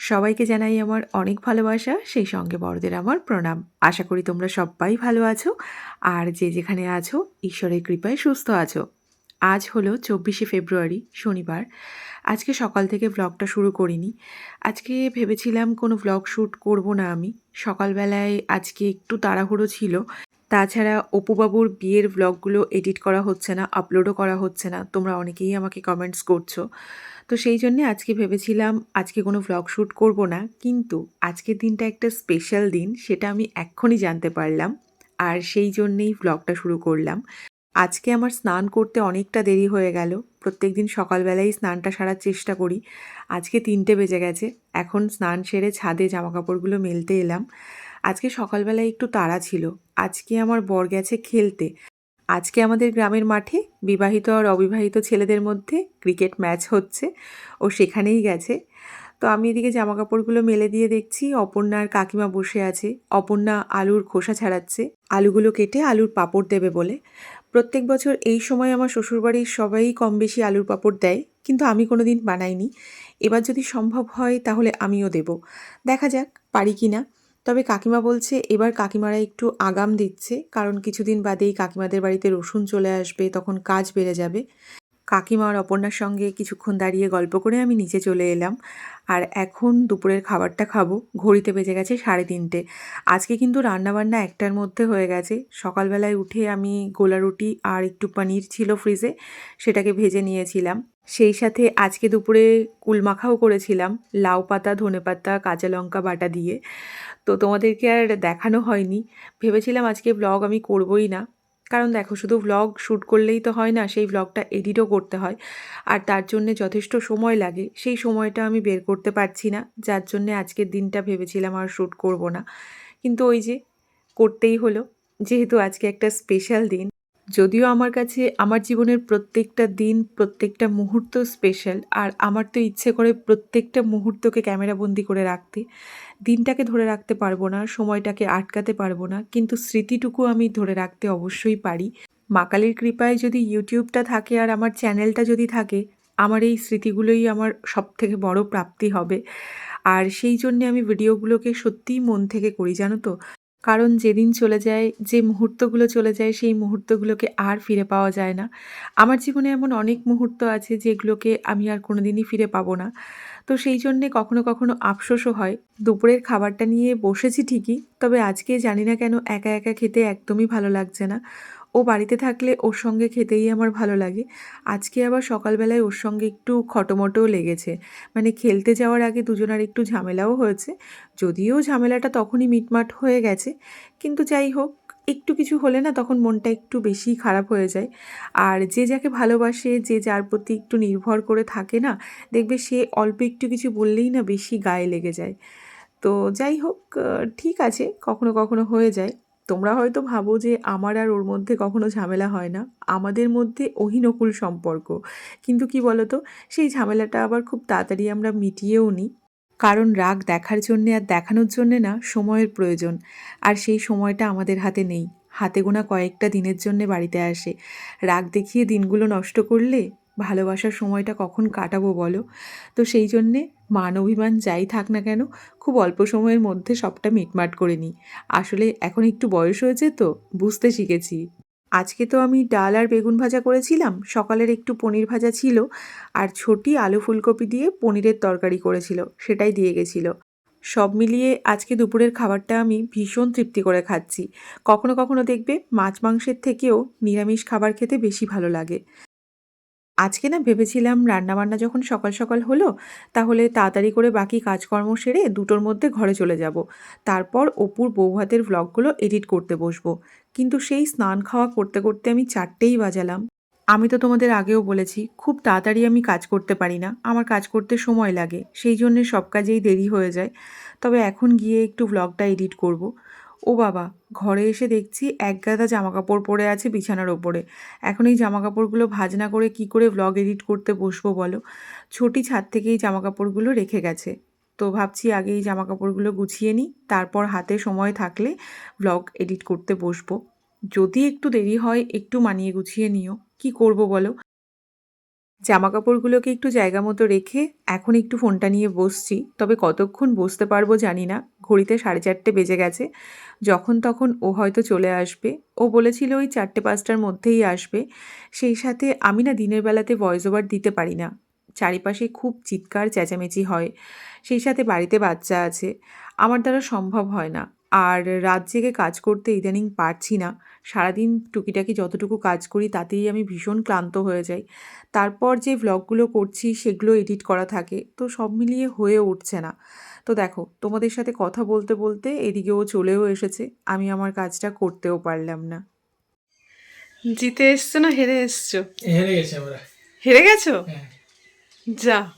সবাইকে জানাই আমার অনেক ভালোবাসা, সেই সঙ্গে বড়দের আমার প্রণাম। আশা করি তোমরা সবাই ভালো আছো আর যে যেখানে আছো, ঈশ্বরের কৃপায় সুস্থ আছো। আজ হলো চব্বিশে ফেব্রুয়ারি, শনিবার। আজকে সকাল থেকে ভ্লগটা শুরু করিনি। আজকে ভেবেছিলাম কোনো ভ্লগ শ্যুট করব না আমি। সকালবেলায় আজকে একটু তাড়াহুড়ো ছিল। তাছাড়া অপুবাবুর বিয়ের ভ্লগগুলো এডিট করা হচ্ছে না আপলোডও করা হচ্ছে না। তোমরা অনেকেই আমাকে কমেন্টস করছ। তো সেই জন্যে আজকে ভেবেছিলাম, আজকে কোনো ভ্লগ শ্যুট করব না, কিন্তু আজকের দিনটা একটা স্পেশাল দিন, সেটা আমি এক্ষুনি জানতে পারলাম। আর সেই জন্যেই ভ্লগটা শুরু করলাম। আজকে আমার স্নান করতে অনেকটা দেরি হয়ে গেল। প্রত্যেক দিন সকালবেলাই স্নানটা সারার চেষ্টা করি। আজকে তিনটে বেজে গেছে। এখন স্নান সেরে ছাদে জামাকাপড়গুলো মেলতে এলাম। আজকে সকালবেলায় একটু তাড়া ছিল। আজকে আমার বর গেছে খেলতে। আজকে আমাদের গ্রামের মাঠে বিবাহিত আর অবিবাহিত ছেলেদের মধ্যে ক্রিকেট ম্যাচ হচ্ছে। ও সেখানেই গেছে। তো আমি এদিকে জামা কাপড়গুলো মেলে দিয়ে দেখছি অপর্ণার কাকিমা বসে আছে। অপর্ণা আলুর খোসা ছাড়াচ্ছে। আলুগুলো কেটে আলুর পাপড় দেবে বলে। প্রত্যেক বছর এই সময় আমার শ্বশুরবাড়ির সবাই কম বেশি আলুর পাপড় দেয়, কিন্তু আমি কোনো দিন বানাইনি। এবার যদি সম্ভব হয় তাহলে আমিও দেব। দেখা যাক, পারি কি না তবে কাকিমা বলছে, এবার কাকিমারা একটু আগাম দিচ্ছে, কারণ কিছুদিন বাদেই কাকিমাদের বাড়িতে রসুন চলে আসবে, তখন কাজ বেড়ে যাবে। কাকিমা আর অপর্ণার সঙ্গে কিছুক্ষণ দাঁড়িয়ে গল্প করে আমি নিচে চলে এলাম। আর এখন দুপুরের খাবারটা খাব। ঘড়িতে বেজে গেছে সাড়ে তিনটে। আজকে কিন্তু রান্নাবান্না একটার মধ্যে হয়ে গেছে। সকালবেলায় উঠে আমি গোলা রুটি আর একটু পনির ছিল ফ্রিজে, সেটাকে ভেজে নিয়েছিলাম। সেই সাথে আজকে দুপুরে কুলমাখাও করেছিলাম, লাউ পাতা ধনে পাতা কাঁচা লঙ্কা বাটা দিয়ে। তো তোমাদেরকে আর দেখানো হয়নি। ভেবেছিলাম আজকে ব্লগ আমি করবই না। কারণ দেখো, শুধু ভ্লগ শ্যুট করলেই তো হয় না, সেই ব্লগটা এডিটও করতে হয়। আর তার জন্যে যথেষ্ট সময় লাগে, সেই সময়টা আমি বের করতে পারছি না। যার জন্যে আজকের দিনটা ভেবেছিলাম আর শ্যুট করব না। কিন্তু ওই যে, করতেই হলো। যেহেতু আজকে একটা স্পেশাল দিন। যদিও আমার কাছে আমার জীবনের প্রত্যেকটা দিন, প্রত্যেকটা মুহূর্ত স্পেশাল আর আমার তো ইচ্ছে করে প্রত্যেকটা মুহূর্তকে ক্যামেরাবন্দি করে রাখতে। দিনটাকে ধরে রাখতে পারব না, সময়টাকে আটকাতে পারব না, কিন্তু স্মৃতিটুকু আমি ধরে রাখতে অবশ্যই পারি। মাকালের কৃপায় যদি ইউটিউবটা থাকে আর আমার চ্যানেলটা যদি থাকে, আমার এই স্মৃতিগুলোই আমার সব থেকে বড় প্রাপ্তি হবে। আর সেই জন্যে আমি ভিডিওগুলোকে সত্যিই মন থেকে করি, জানো তো? কারণ যেদিন চলে যায়, যে মুহূর্তগুলো চলে যায়, সেই মুহূর্তগুলোকে আর ফিরে পাওয়া যায় না। আমার জীবনে এমন অনেক মুহূর্ত আছে যেগুলোকে আমি আর কোনো দিনই ফিরে পাবো না। তো সেই জন্যে কখনো কখনো আফসোসও হয়। দুপুরের খাবারটা নিয়ে বসেছি ঠিকই, তবে আজকে জানি না কেন একা একা খেতে একদমই ভালো লাগছে না। ও বাড়িতে থাকলে ওর সঙ্গে খেতেই আমার ভালো লাগে। আজকে আবার সকালবেলায় ওর সঙ্গে একটু খটোমটোও লেগেছে। মানে খেলতে যাওয়ার আগে দুজনার একটু ঝামেলাও হয়েছে। যদিও ঝামেলাটা তখনই মিটমাট হয়ে গেছে। কিন্তু যাই হোক, একটু কিছু হলে না তখন মনটা একটু বেশি খারাপ হয়ে যায়। আর যে যাকে ভালোবাসে, যে যার প্রতি একটু নির্ভর করে থাকে না, দেখবে সে অল্প একটু কিছু বললেই না বেশি গায়ে লেগে যায়। তো যাই হোক ঠিক আছে, কখনো কখনো হয়ে যায়। তোমরা হয়তো ভাবো যে আমার আর ওর মধ্যে কখনো ঝামেলা হয় না। আমাদের মধ্যে অহিনকুল সম্পর্ক। কিন্তু কি বলতো, সেই ঝামেলাটা আবার খুব তাড়াতাড়ি আমরা মিটিয়েও নিই কারণ রাগ দেখার জন্যে আর দেখানোর জন্যে না, সময়ের প্রয়োজন। আর সেই সময়টা আমাদের হাতে নেই। হাতে গোনা কয়েকটা দিনের জন্যে বাড়িতে আসে। রাগ দেখিয়ে দিনগুলো নষ্ট করলে ভালোবাসার সময়টা কখন কাটাবো বলো? তো সেই জন্যে মান অভিমান যাই থাক না কেন, খুব অল্প সময়ের মধ্যে সবটা মিটমাট করে নিই। আসলে এখন একটু বয়স হয়েছে তো, বুঝতে শিখেছি। আজকে তো আমি ডাল আর বেগুন ভাজা করেছিলাম, সকালের একটু পনির ভাজা ছিল, আর ছোটি আলু ফুলকপি দিয়ে পনিরের তরকারি করেছিল, সেটাই দিয়ে গেছিল। সব মিলিয়ে আজকে দুপুরের খাবারটা আমি ভীষণ তৃপ্তি করে খাচ্ছি। কখনো কখনো দেখবে, মাছ মাংসের থেকেও নিরামিষ খাবার খেতে বেশি ভালো লাগে। আজকে না ভেবেছিলাম রান্নাবান্না যখন সকাল সকাল হলো, তাহলে তাড়াতাড়ি করে বাকি কাজকর্ম সেরে দুটোর মধ্যে ঘরে চলে যাব। তারপর অপুর বউ বৌভাতের ভ্লগগুলো এডিট করতে বসবো। কিন্তু সেই স্নান খাওয়া করতে করতে আমি চারটেই বাজালাম। আমি তো তোমাদের আগেও বলেছি, খুব তাড়াতাড়ি আমি কাজ করতে পারি না। আমার কাজ করতে সময় লাগে, সেই জন্যে সব কাজেই দেরি হয়ে যায়। তবে এখন গিয়ে একটু ভ্লগটা এডিট করব। ও বাবা, ঘরে এসে দেখছি এক গাদা জামা কাপড় পরে আছে বিছানার ওপরে। এখন এই জামা কাপড়গুলো ভাজ না করে কি করে ভ্লগ এডিট করতে বসবো বলো? ছোটি ছাদ থেকেই জামা কাপড়গুলো রেখে গেছে। তো ভাবছি আগে এই জামা কাপড়গুলো গুছিয়ে নিই, তারপর হাতে সময় থাকলে ভ্লগ এডিট করতে বসবো। যদি একটু দেরি হয়, একটু মানিয়ে গুছিয়ে নিও। কি করব বলো? জামা কাপড়গুলোকে একটু জায়গা মতো রেখে এখন একটু ফোনটা নিয়ে বসছি। তবে কতক্ষণ বসতে পারব জানি না। ঘড়িতে সাড়ে চারটে বেজে গেছে। যখন তখন ও হয়তো চলে আসবে। ও বলেছিল ওই চারটে পাঁচটার মধ্যেই আসবে। সেই সাথে আমি না দিনের বেলাতে ভয়েস ওভার দিতে পারি না। চারিপাশে খুব চিৎকার, চেঁচামেচি হয়। সেই সাথে বাড়িতে বাচ্চা আছে। আমার দ্বারা সম্ভব হয় না। আর রাত জেগে কাজ করতে ইদানিং পারছি না। সারাদিন টুকিটাকি যতটুকু কাজ করি তাতেই আমি ভীষণ ক্লান্ত হয়ে যাই। তারপর যে ভ্লগগুলো করছি সেগুলো এডিট করা থাকে। তো সব মিলিয়ে হয়ে উঠছে না। তো দেখো তোমাদের সাথে কথা বলতে বলতে এদিকে ও চলেও এসেছে। আমি আমার কাজটা করতেও পারলাম না। জিতে এসছো না হেরে এসছো? হেরে গেছে আমরা। হেরে গেছো? হ্যাঁ। যা।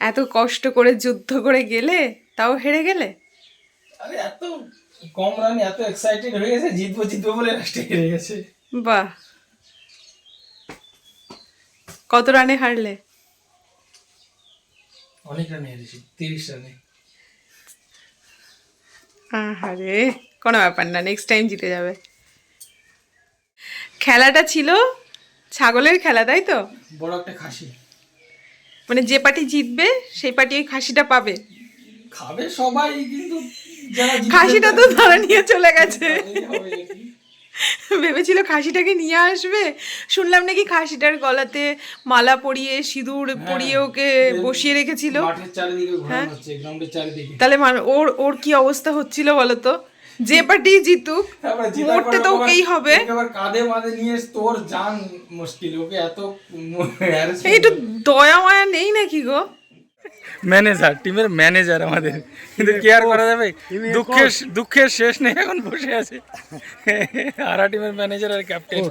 এত কষ্ট করে যুদ্ধ করে গেলে তাও হেরে গেলে? আরে এত কম রানে এত এক্সাইটেড হয়ে গেছে জিতবো জিতবো বলে লাস্টে হেরে গেছে। বাহ। কত রানে হারলে? অনেক রানে হেরেছি তিরিশ রানে আরে কোনো ব্যাপার না নেক্সট টাইম জিতে যাবে। খেলাটা ছিল ছাগলের খেলা তাই তো? বড় একটা খাসি। মানে যে পার্টি জিতবে সেই পার্টি ওই খাসিটা পাবে। খাবে সবাই কিন্তু খাসিটা তো ধরা নিয়ে চলে গেছে। ভেবেছিল খাসিটাকে নিয়ে আসবে। শুনলাম নাকি খাসিটার গলাতে মালা পরিয়ে সিঁদুর পরিয়ে ওকে বসিয়ে রেখেছিল। চারিদিকে তাহলে ওর ওর কি অবস্থা হচ্ছিল বলো তো যে পার্টি জিতুক মরতে তো ওকেই হবে। ওকে কাঁধে মাঝে নিয়ে তোর জান মুশকিল ওকে এত এই একটু দয়া মায়া নেই নাকি গো? ম্যানেজার টিমের ম্যানেজার আমাদের। কিন্তু কেয়ার করা যাবে? দুঃখের দুঃখের শেষ নেই এখন বসে আছে। আরা টিমের ম্যানেজার আর ক্যাপ্টেন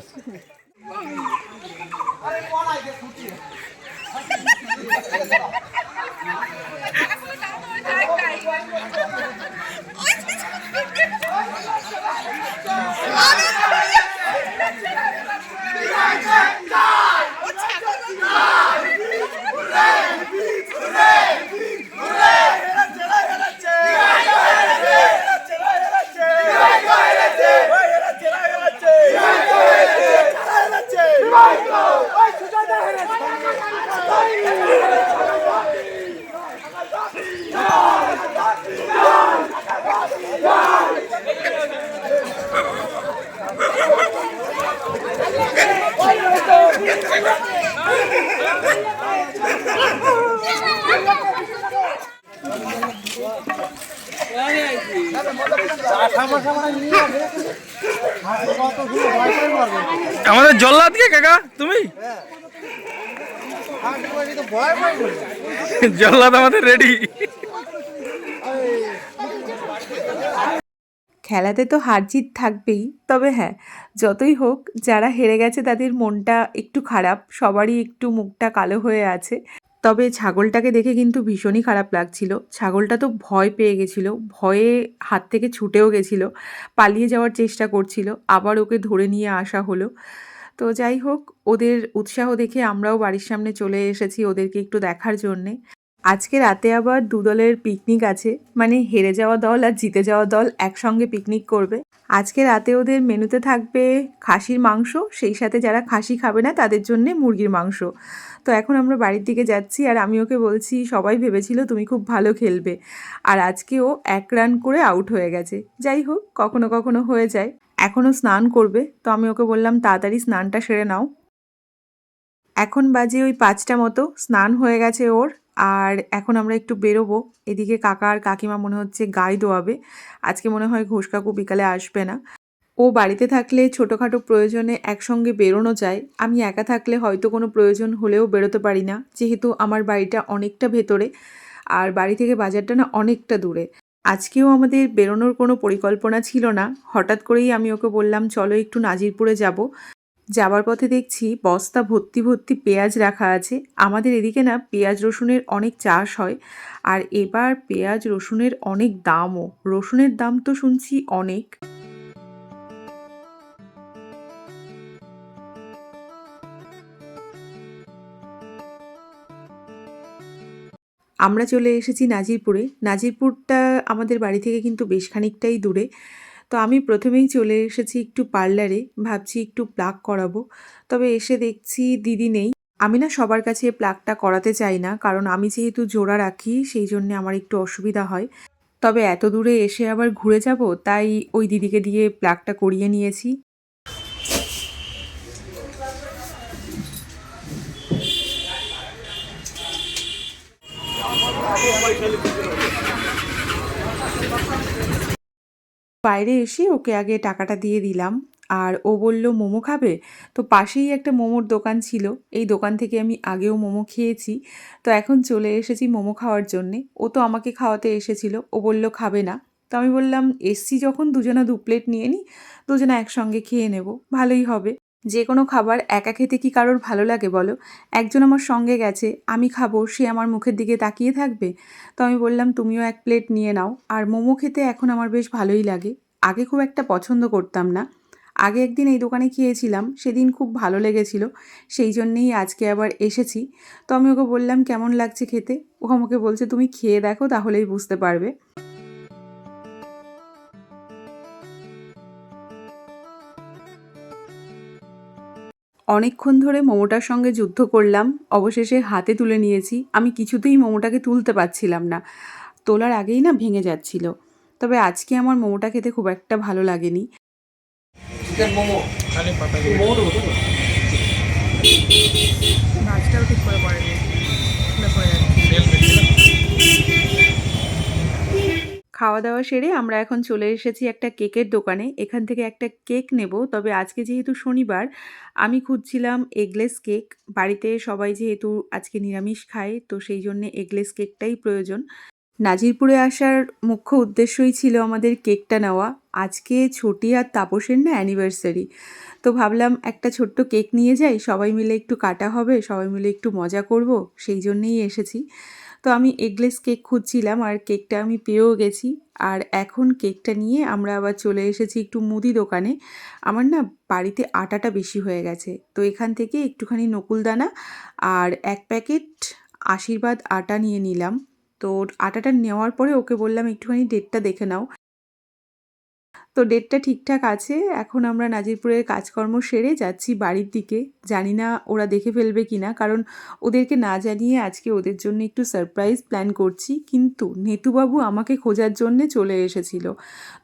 জল্লাদ কে কাকা? তুমি? জল্লাদ আমাদের রেডি খেলাতে তো হার জিত থাকবেই, তবে হ্যাঁ যতই হোক, যারা হেরে গেছে তাদের মনটা একটু খারাপ, সবারই একটু মুখটা কালো হয়ে আছে। তবে ছাগলটাকে দেখে কিন্তু ভীষণই খারাপ লাগছিল। ছাগলটা তো ভয় পেয়ে গেছিল, ভয়ে হাত থেকে ছুটেও গেছিল, পালিয়ে যাওয়ার চেষ্টা করছিল, আবার ওকে ধরে নিয়ে আসা হলো। তো যাই হোক, ওদের উৎসাহ দেখে আমরাও বাড়ির সামনে চলে এসেছি ওদেরকে একটু দেখার জন্যে। আজকে রাতে আবার দু দলের পিকনিক আছে মানে হেরে যাওয়া দল আর জিতে যাওয়া দল একসঙ্গে পিকনিক করবে। আজকে রাতে ওদের মেনুতে থাকবে খাসির মাংস, সেই সাথে যারা খাসি খাবে না তাদের জন্য মুরগির মাংস। তো এখন আমরা বাড়ির দিকে যাচ্ছি আর আমি ওকে বলছি, সবাই ভেবেছিল তুমি খুব ভালো খেলবে। আর আজকে ও এক রান করে আউট হয়ে গেছে। যাই হোক, কখনো কখনো হয়ে যায়। এখনও স্নান করবে, তো আমি ওকে বললাম, তাড়াতাড়ি স্নানটা সেরে নাও। এখন বাজে ওই পাঁচটা মতো, স্নান হয়ে গেছে ওর, আর এখন আমরা একটু বেরোবো। এদিকে কাকা আর কাকিমা মনে হচ্ছে গায়ে দোয়াবে। আজকে মনে হয় ঘোষ কাকু বিকালে আসবে না। ও বাড়িতে থাকলে ছোটোখাটো প্রয়োজনে একসঙ্গে বেরোনো যায়। আমি একা থাকলে হয়তো কোনো প্রয়োজন হলেও বেরোতে পারি না, যেহেতু আমার বাড়িটা অনেকটা ভেতরে, আর বাড়ি থেকে বাজারটা না অনেকটা দূরে। আজকেও আমাদের বেরোনোর কোনো পরিকল্পনা ছিল না। হঠাৎ করেই আমি ওকে বললাম, চলো একটু নাজিরপুরে যাব। যাবার পথে দেখছি বস্তা ভর্তি ভর্তি পেঁয়াজ রাখা আছে। আমাদের এদিকে না পেঁয়াজ রসুনের অনেক চাষ হয় আর এবার পেঁয়াজ রসুনের অনেক দামও। রসুনের দাম তো শুনছি অনেক। আমরা চলে এসেছি নাজিরপুরে। নাজিরপুরটা আমাদের বাড়ি থেকে কিন্তু বেশ খানিকটাই দূরে। তো আমি প্রথমেই চলে এসেছি একটু পার্লারে, ভাবছি একটু প্লাক করাবো। তবে এসে দেখছি দিদি নেই। আমি না সবার কাছে প্লাকটা করাতে চাই না, কারণ আমি যেহেতু জোড়া রাখি, সেই জন্যে আমার একটু অসুবিধা হয়। তবে এত দূরে এসে আবার ঘুরে যাব, তাই ওই দিদিকে দিয়ে প্লাকটা করিয়ে নিয়েছি। বাইরে এসে ওকে আগে টাকাটা দিয়ে দিলাম। আর ও বলল, মোমো খাবে? তো পাশেই একটা মোমোর দোকান ছিল। এই দোকান থেকে আমি আগেও মোমো খেয়েছি। তো এখন চলে এসেছি মোমো খাওয়ার জন্যে। ও তো আমাকে খাওয়াতে এসেছিল। ও বলল, খাবে না। তো আমি বললাম, এসছি যখন, দুজনা দু প্লেট নিয়ে নিই দুজনা একসঙ্গে খেয়ে নেব। ভালোই হবে। যে কোনো খাবার একা খেতে কি কারোর ভালো লাগে বলো? একজন আমার সঙ্গে গেছে, আমি খাব, সে আমার মুখের দিকে তাকিয়ে থাকবে? তো আমি বললাম, তুমিও এক প্লেট নিয়ে নাও। আর মোমো খেতে এখন আমার বেশ ভালোই লাগে। আগে খুব একটা পছন্দ করতাম না। আগে একদিন এই দোকানে খেয়েছিলাম, সেদিন খুব ভালো লেগেছিল, সেই জন্যেই আজকে আবার এসেছি। তো আমি ওকে বললাম, কেমন লাগছে খেতে? ও আমাকে বলছে, তুমি খেয়ে দেখো, তাহলেই বুঝতে পারবে। অনেকক্ষণ ধরে মোমোটার সঙ্গে যুদ্ধ করলাম অবশেষে হাতে তুলে নিয়েছি। আমি কিছুতেই মোমোটাকে তুলতে পারছিলাম না। তোলার আগেই না ভেঙে যাচ্ছিল। তবে আজকে আমার মোমোটা খেতে খুব একটা ভালো লাগেনি। মোমো। খাওয়া দাওয়া সেরে আমরা এখন চলে এসেছি একটা কেকের দোকানে। এখান থেকে একটা কেক নেব। তবে আজকে যেহেতু শনিবার, আমি খুঁজছিলাম এগলেস কেক বাড়িতে সবাই যেহেতু আজকে নিরামিষ খায়, তো সেই জন্যে এগলেস কেকটাই প্রয়োজন। নাজিরপুরে আসার মুখ্য উদ্দেশ্যই ছিল আমাদের কেকটা নেওয়া। আজকে ছোটি আর তাপসের না অ্যানিভার্সারি তো ভাবলাম একটা ছোট্ট কেক নিয়ে যাই। সবাই মিলে একটু কাটা হবে, সবাই মিলে একটু মজা করব, সেই জন্যেই এসেছি। তো আমি এগলেস কেক খুঁজছিলাম আর কেকটা আমি পেয়েও গেছি। আর এখন কেকটা নিয়ে আমরা আবার চলে এসেছি একটু মুদি দোকানে। আমার না বাড়িতে আটাটা বেশি হয়ে গেছে। তো এখান থেকে একটুখানি নকুলদানা আর এক প্যাকেট আশীর্বাদ আটা নিয়ে নিলাম। তো আটাটা নেওয়ার পরে ওকে বললাম, একটুখানি ডেটটা দেখে নাও। তো ডেটটা ঠিকঠাক আছে, এখন আমরা নাজিরপুরের কাজকর্ম সেরে যাচ্ছি বাড়ির দিকে। জানি না ওরা দেখে ফেলবে কি না কারণ ওদেরকে না জানিয়ে আজকে ওদের জন্য একটু সারপ্রাইজ প্ল্যান করছি। কিন্তু নেতুবাবু আমাকে খোঁজার জন্যে চলে এসেছিল।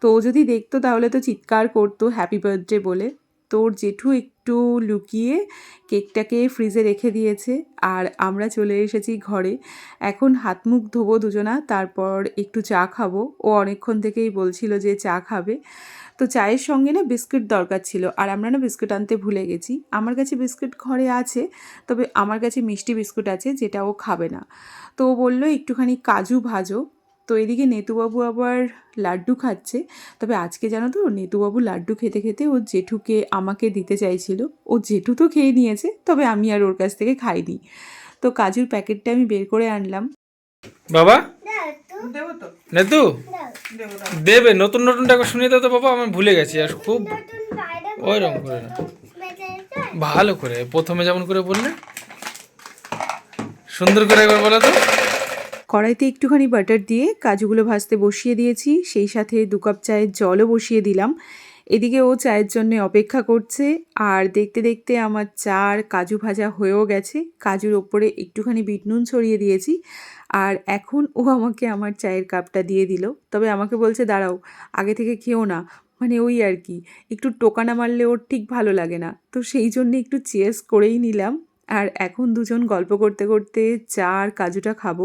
তো ও যদি দেখতো তাহলে তো চিৎকার করতো হ্যাপি বার্থডে বলে। তোর জেঠু একটু লুকিয়ে কেকটাকে ফ্রিজে রেখে দিয়েছে। আর আমরা চলে এসেছি ঘরে। এখন হাত মুখ ধোবো দুজনা, তারপর একটু চা খাব। ও অনেকক্ষণ থেকেই বলছিল যে চা খাবে। তো চায়ের সঙ্গে না বিস্কুট দরকার ছিল। আর আমরা না বিস্কুট আনতে ভুলে গেছি। আমার কাছে বিস্কুট ঘরে আছে, তবে আমার কাছে মিষ্টি বিস্কুট আছে, যেটা ও খাবে না। তো ও বলল, একটুখানি কাজু ভাজো। তো এদিকে নেতুবাবু আবার লাড্ডু খাচ্ছে। তবে আজকে জানো তো নেতুবাবু লাড্ডু খেতে খেতে ওর জেঠুকে আমাকে দিতে চাইছিল। ও জেঠু তো খেয়ে নিয়েছে তবে আমি আর ওর কাছ থেকে খাইনি। তো কাজুর প্যাকেটটা আমি বের করে আনলাম। বাবা? দেবো তো। নেতু? দেবে নতুন নতুন টাকা শুনিয়ে দাও তো বাবা আমি ভুলে গেছি আর খুব ওইরকম করে না। ভালো করে প্রথমে যেমন করে বললে। সুন্দর করে একবার বলো তো। কড়াইতে একটুখানি বাটার দিয়ে কাজুগুলো ভাজতে বসিয়ে দিয়েছি। সেই সাথে দু কাপ চায়ের জলও বসিয়ে দিলাম। এদিকে ও চায়ের জন্য অপেক্ষা করছে। আর দেখতে দেখতে আমার চা আর কাজু ভাজা হয়েও গেছে। কাজুর ওপরে একটুখানি বিট নুন ছড়িয়ে দিয়েছি। আর এখন ও আমাকে আমার চায়ের কাপটা দিয়ে দিল। তবে আমাকে বলছে, দাঁড়াও, আগে থেকে খেও না। মানে ওই আর কি। একটু টোকানা মারলে ওর ঠিক ভালো লাগে না। তো সেই জন্য একটু চেয়ার্স করেই নিলাম। আর এখন দুজন গল্প করতে করতে চা আর কাজুটা খাব।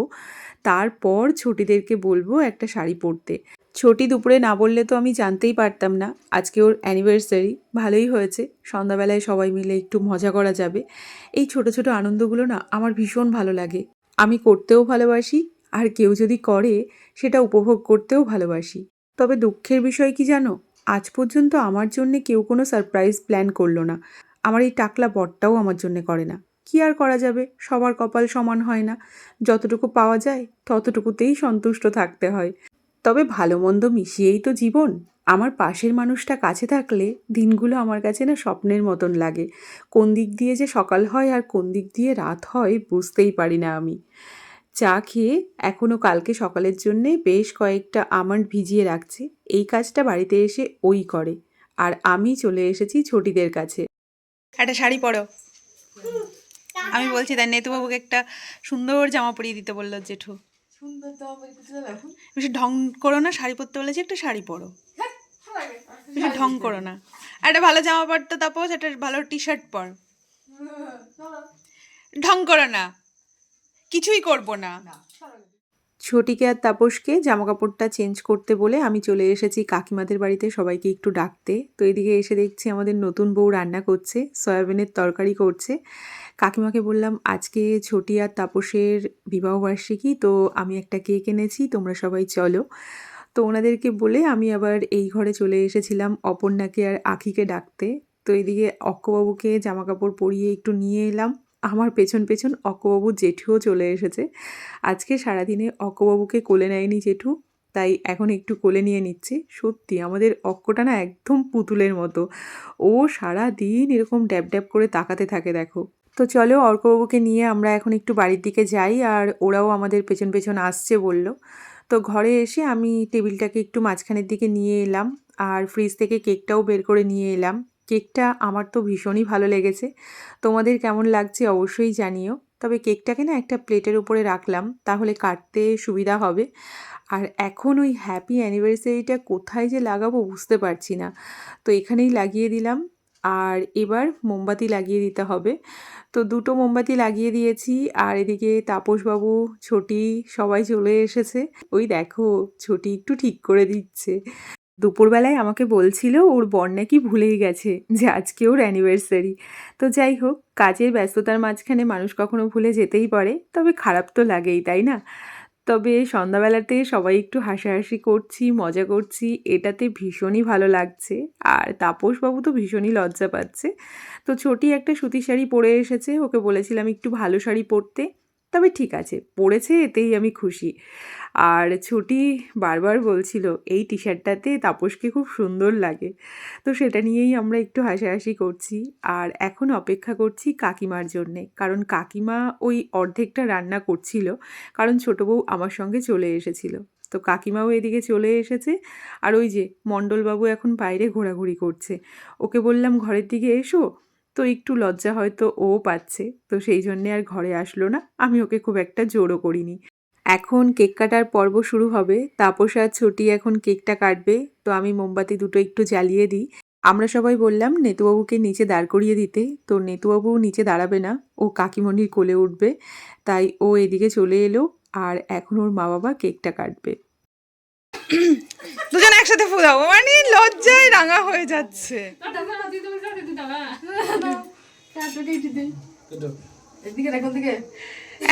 তারপর ছোটিদেরকে বলব একটা শাড়ি পরতে। ছোটি দুপুরে না বললে তো আমি জানতেই পারতাম না। আজকে ওর অ্যানিভার্সারি ভালোই হয়েছে। সন্ধ্যাবেলায় সবাই মিলে একটু মজা করা যাবে। এই ছোট ছোট আনন্দগুলো না আমার ভীষণ ভালো লাগে। আমি করতেও ভালোবাসি, আর কেউ যদি করে, সেটা উপভোগ করতেও ভালোবাসি। তবে দুঃখের বিষয় কি জানো? আজ পর্যন্ত আমার জন্য কেউ কোনো সারপ্রাইজ প্ল্যান করল না। আমার এই টাকলা বরটাও আমার জন্য করে না। কি আর করা যাবে? সবার কপাল সমান হয় না। যতটুকু পাওয়া যায়, ততটুকুতেই সন্তুষ্ট থাকতে হয়। তবে ভালো মন্দ মিশিয়েই তো জীবন। আমার পাশের মানুষটা কাছে থাকলে দিনগুলো আমার কাছে না স্বপ্নের মতন লাগে। কোন দিক দিয়ে যে সকাল হয় আর কোন দিক দিয়ে রাত হয় বুঝতেই পারি না আমি। চা খেয়ে এখনও কালকে সকালের জন্যে বেশ কয়েকটা আমন্ড ভিজিয়ে রাখছে। এই কাজটা বাড়িতে এসে ওই করে। আর আমি চলে এসেছি ছোটিদের কাছে। একটা শাড়ি পরো। আমি বলছি তাই নেতুবাবুকে একটা সুন্দর জামা পরিয়ে দিতে বলল জেঠু। সুন্দর তো আমার এখন? বেশি ঢং করো না শাড়ি পরতে বলেছি একটা শাড়ি পরো। বেশি ঢং করো না। একটা ভালো জামা পরতে তাপস একটা ভালো টি শার্ট পর। ঢং করো না কিছুই করব না। ছোটিকে আর তাপসকে জামা কাপড়টা চেঞ্জ করতে বলে আমি চলে এসেছি কাকিমাদের বাড়িতে সবাইকে একটু ডাকতে। তো এদিকে এসে দেখছি আমাদের নতুন বউ রান্না করছে সয়াবিনের তরকারি করছে। কাকিমাকে বললাম, আজকে ছোটি আর তাপসের বিবাহবার্ষিকী তো আমি একটা কেক এনেছি, তোমরা সবাই চলো। তো ওনাদেরকে বলে আমি আবার এই ঘরে চলে এসেছিলাম অপর্ণাকে আর আখিকে ডাকতে। তো এদিকে অক্কবাবুকে জামা কাপড় পরিয়ে একটু নিয়ে এলাম। আমার পেছন পেছন অক্কবাবু জেঠুও চলে এসেছে। আজকে সারাদিনে অক্কবাবুকে কোলে নেয়নি জেঠু, তাই এখন একটু কোলে নিয়ে নিচ্ছে। সত্যি, আমাদের অক্কটা না একদম পুতুলের মতো। ও সারা দিন এরকম ড্যাব ড্যাব করে তাকাতে থাকে, দেখো। তো চলো অর্কবাবুকে নিয়ে আমরা এখন একটু বাড়ির দিকে যাই আর ওরাও আমাদের পেছন পেছন আসছে বলল। তো ঘরে এসে আমি টেবিলটাকে একটু মাঝখানের দিকে নিয়ে এলাম আর ফ্রিজ থেকে কেকটাও বের করে নিয়ে এলাম। কেকটা আমার তো ভীষণই ভালো লেগেছে। তোমাদের কেমন লাগছে অবশ্যই জানিও। তবে কেকটাকে না একটা প্লেটের উপরে রাখলাম, তাহলে কাটতে সুবিধা হবে। আর এখন ওই হ্যাপি অ্যানিভার্সারিটা কোথায় যে লাগাবো বুঝতে পারছি না। তো এখানেই লাগিয়ে দিলাম। আর এবার মোমবাতি লাগিয়ে দিতে হবে। তো দুটো মোমবাতি লাগিয়ে দিয়েছি আর এদিকে তাপসবাবু, ছোটি সবাই চলে এসেছে। ওই দেখো, ছোটি একটু ঠিক করে দিচ্ছে। দুপুরবেলায় আমাকে বলছিল, ওর বর নাকি ভুলেই গেছে যে আজকে ওর অ্যানিভার্সারি তো যাই হোক, কাজের ব্যস্ততার মাঝখানে মানুষ কখনো ভুলে যেতেই পারে, তবে খারাপ তো লাগেই, তাই না? তবে সন্ধ্যাবেলাতে সবাই একটু হাসাহাসি করছি, মজা করছি। এটাতে ভীষণই ভালো লাগছে। আর তাপসবাবু তো ভীষণই লজ্জা পাচ্ছে। তো ছোটি একটা সুতি শাড়ি পরে এসেছে, ওকে বলেছিলাম একটু ভালো শাড়ি পরতে। তবে ঠিক আছে, পড়েছে এতেই আমি খুশি। আর ছুটি বারবার বলছিল, এই টি শার্টটাতে তাপসকে খুব সুন্দর লাগে। তো সেটা নিয়েই আমরা একটু হাসাহাসি করছি। আর এখন অপেক্ষা করছি কাকিমার জন্যে। কারণ কাকিমা ওই অর্ধেকটা রান্না করছিল, কারণ ছোটো বউ আমার সঙ্গে চলে এসেছিল। তো কাকিমাও এদিকে চলে এসেছে। আর ওই যে মণ্ডলবাবু এখন বাইরে ঘোরাঘুরি করছে। ওকে বললাম, ঘরের দিকে এসো। তো একটু লজ্জা হয়তো ও পাচ্ছে। তো সেই জন্যে আর ঘরে আসলো না। আমি ওকে খুব একটা জোরও করিনি। এখন কেক কাটার পর্ব শুরু হবে। তাপস আর ছুটি এখন কেকটা কাটবে। তো আমি মোমবাতি দুটো একটু জ্বালিয়ে দিই। আমরা সবাই বললাম নেতুবাবুকে নিচে দাঁড় করিয়ে দিতে। তো নেতুবাবু নিচে দাঁড়াবে না। ও কাকিমণির কোলে উঠবে। তাই ও এদিকে চলে এলো আর এখন ওর মা বাবা কেকটা কাটবে। দুজন একসাথে ফু দাও। মানে লজ্জায় রাঙা হয়ে যাচ্ছে।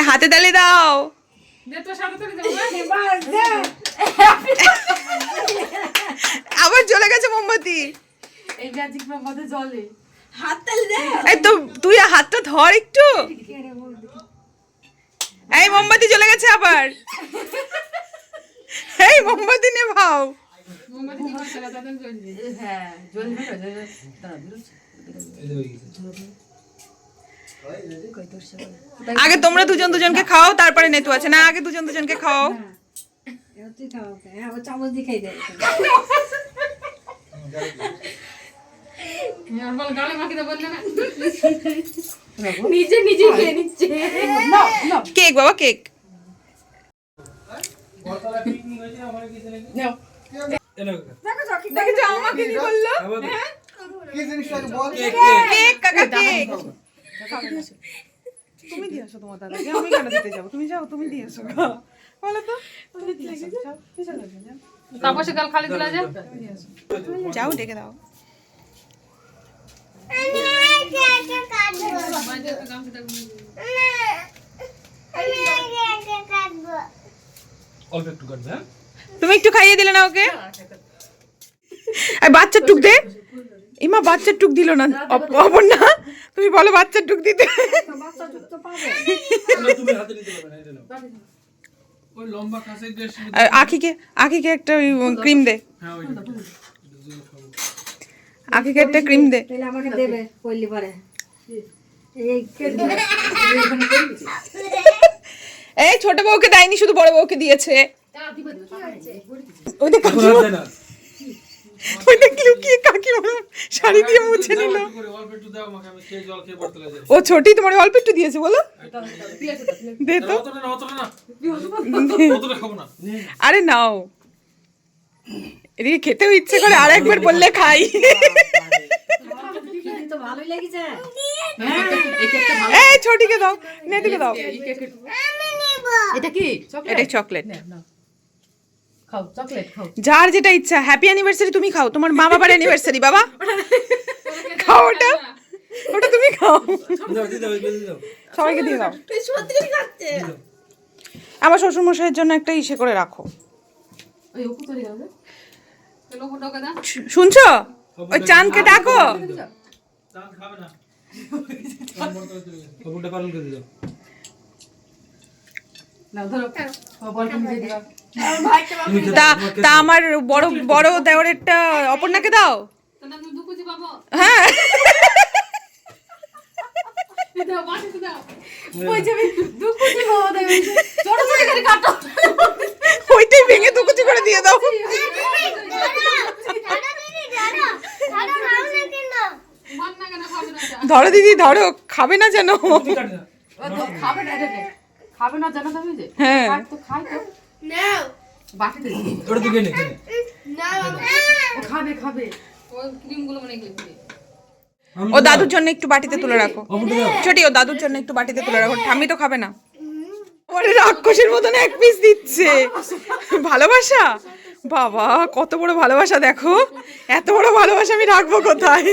হাতে তালে দাও। আবার জ্বলে গেছে মোমবাতি। এই ম্যাজিক মধ্যে জলে। এই তো তুই হাতটা ধর একটু। এই মোমবাতি জ্বলে গেছে আবার। এই মোমবাতি নে ভাও। হ্যাঁ জল আগে তোমরা দুজন দুজনকে খাও তারপরে নেতু আছে। না আগে দুজন দুজনকে খাও। চামচ দিয়ে খাই দেয় নিজে নিজে কেক। বাবা কেক দেখেছ আমাকে কি বলল? কেক কাকা কেক তুমি দিয়ে আসো তোমার দাদাকে আমি কেন দিতে যাব? তুমি যাও তুমি দিয়ে আসো বলো তো তুমি দিয়ে আসো যাও, পিছনে যাও, যাও। তাপসে কাল খালি দিলা যে যাও। ডেকে দাও। অল্প একটু কাটবে হ্যাঁ? তুমি একটু খাইয়ে দিলে না ওকে? এই বাচ্চার টুক দে। ইমা বাচ্চার টুক দিল না। অপ- অপর্ণা তুমি বলো বাচ্চার টুক দিতে। না, না আখিকে আখিকে একটা ক্রিম দে। হ্যাঁ আখিকে একটা ক্রিম দে। আমাকে দেবে পরে। এই এই ছোট বউকে দেয়নি শুধু বড় বউকে দিয়েছে। ওই দেখ না। ওই দেখ লুকিয়ে কাকিমা শাড়ি দিয়ে মুছে নিল? ও ছোটি তোমার অল্প একটু দিয়েছে বলো। দে তো। আরে নাও। এদিকে খেতেও ইচ্ছে করে আর একবার বললে খাই। এই ছোটিকে দাও নেদিকে দাও। এটা কি? এটাই চকলেট? খাও চকলেট খাও। যার যেটা ইচ্ছা হ্যাপি অ্যানিভার্সারি তুমি খাও তোমার মা বাবার অ্যানিভার্সারি বাবা। খাও ওটা ওটা তুমি খাও। সবাইকে দিয়ে দাও। আমার শ্বশুর মশাইয়ের জন্য একটা ইসে করে রাখো। শুনছো? ওই চাঁদকে ডাকো। নাও ধরো। বল তুমি দিয়ে দিও তা তা আমার বড় বড় দেওরেরটা অপর্ণাকে দাও হ্যাঁ দাও বাটিতে দাও ওই যাবে দুকুচি পাবো দেবে ছোট ছোট করে ওইটাই ভেঙে দুকুচি করে দিয়ে দাও মন? ধরো দিদি ধরো খাবে না যেন ও তো খাবে না এটা নে। খাবে না জানো তুমি যে ও খাবে খাবে ওই ক্রিমগুলো মানে ও দাদুর জন্য একটু বাটিতে তুলে রাখো। ছোটি ও দাদুর জন্য একটু বাটিতে তুলে রাখো। ঠাম্মি তো খাবে না। আমার রাক্ষসের মতন এক পিস দিচ্ছে। ভালোবাসা? বাবা কত বড় ভালোবাসা দেখো। এত বড় ভালোবাসা আমি রাখব কোথায়?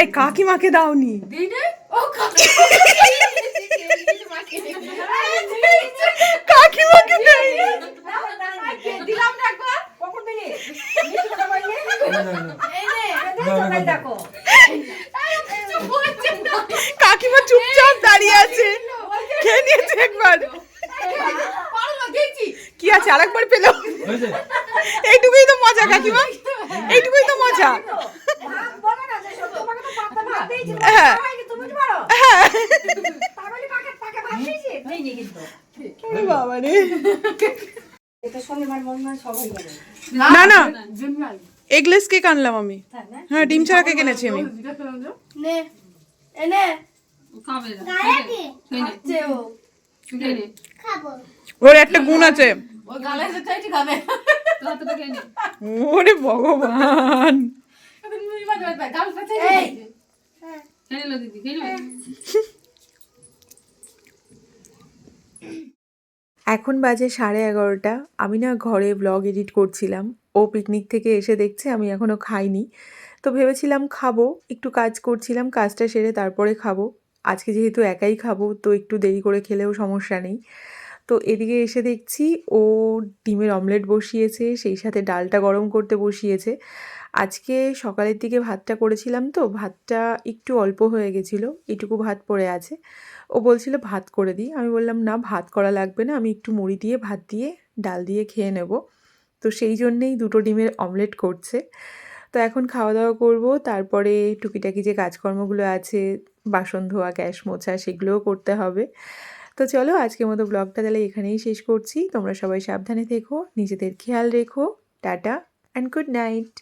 এই কাকিমাকে দাওনি। দিই ও খাবে কাকিমাকে দিলাম না। একবার কখন দিলি কাকিমা চুপচাপ দাঁড়িয়ে আছে। খেয়ে নিয়েছে একবার। কি আছে? আরেকবার পেল। এইটুকুই তো মজা কাকিমা এইটুকুই তো মজা। বলো না যে সব তোমাকে তো পাতা ভাত দিয়েছিল হ্যাঁ। সবাইকে তুমি কি পারো তাহলে পাকে পাকে ভাত নেই কিন্তু বাবা রে? মনে সবাই করে না না এগলেস কেক আনলাম আমি। হ্যাঁ ডিম ছাড়া কেক এনেছি আমি। ওর একটা গুণ আছে। ওরে ভগবান। দিদি এখন বাজে সাড়ে এগারোটা। আমি না ঘরে ব্লগ এডিট করছিলাম। ও পিকনিক থেকে এসে দেখছে আমি এখনও খাইনি। তো ভেবেছিলাম খাব, একটু কাজ করছিলাম, কাজটা সেরে তারপরে খাব। আজকে যেহেতু একাই খাব, তো একটু দেরি করে খেলেও সমস্যা নেই। তো এদিকে এসে দেখছি ও ডিমের অমলেট বসিয়েছে, সেই সাথে ডালটা গরম করতে বসিয়েছে। আজকে সকালের দিকে ভাতটা করেছিলাম তো, ভাতটা একটু অল্প হয়ে গেছিল, এটুকু ভাত পড়ে আছে। ও বলছিল, ভাত করে দিই। আমি বললাম, না, ভাত করা লাগবে না, আমি একটু মুড়ি দিয়ে, ভাত দিয়ে, ডাল দিয়ে খেয়ে নেব। তো সেই জন্যেই দুটো ডিমের অমলেট করছে। তো এখন খাওয়া দাওয়া করব, তারপরে টুকিটাকি যে কাজকর্মগুলো আছে, বাসন ধোয়া, গ্যাস মোছা, সেগুলোও করতে হবে। তো চলো, আজকের মতো ব্লগটা তাহলে এখানেই শেষ করছি। তোমরা সবাই সাবধানে থেকো, নিজেদের খেয়াল রেখো। Tata and good night